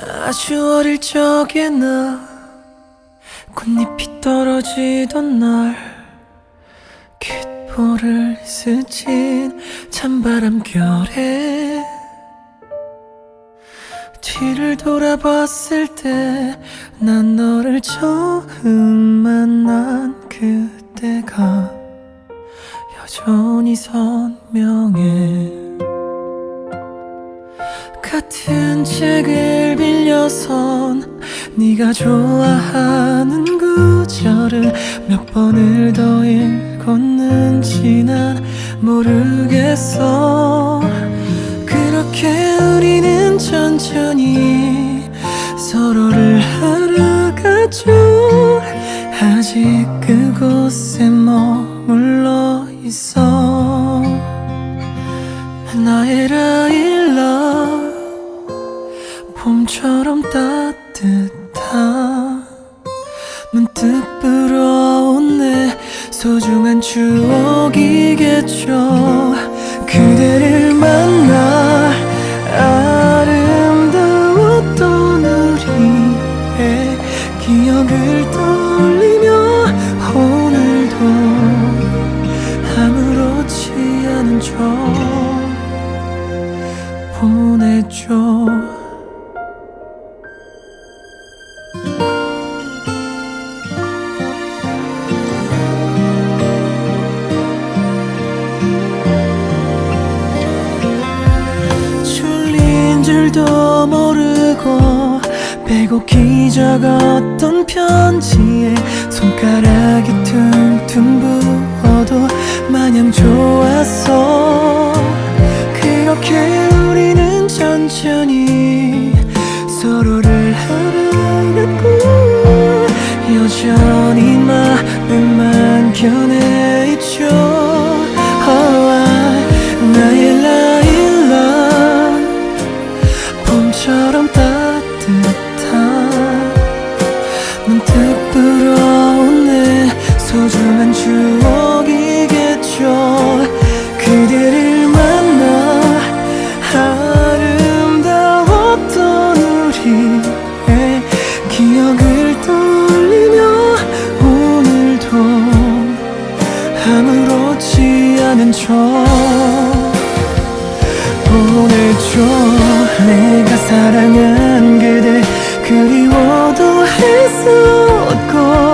아주 어릴 적에 나 꽃잎이 떨어지던 날 귓볼을 스친 찬바람 결에 뒤를 돌아봤을 때 난 너를 처음 만난 그때가 여전히 선명해 같은 책을 빌려선 네가 좋아하는 구절을 몇 번을 더 읽었는지 난 모르겠어. 그렇게 우리는 천천히 서로를 알아가죠 아직 그곳에 머물러 있어. 나의 라일라 봄처럼 따뜻한 문득 불어온 내 소중한 추억이겠죠. 그대를 만나 아름다웠던 우리의 기억을 빼곡히 적었던 편지에 손가락이 퉁퉁 부어 않은 척 보내줘 내가 사랑한 그대 그리워도 했었고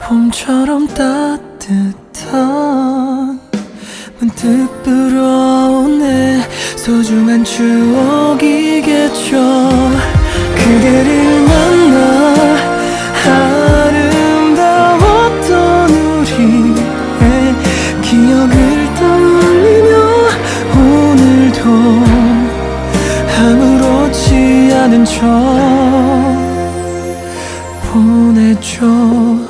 봄처럼 따뜻한 문득 불어온 내 소중한 추억이겠죠. 그대를 만나 아름다웠던 우리의 기억을 떠올리며 오늘도 아무렇지 않은 척 보내줘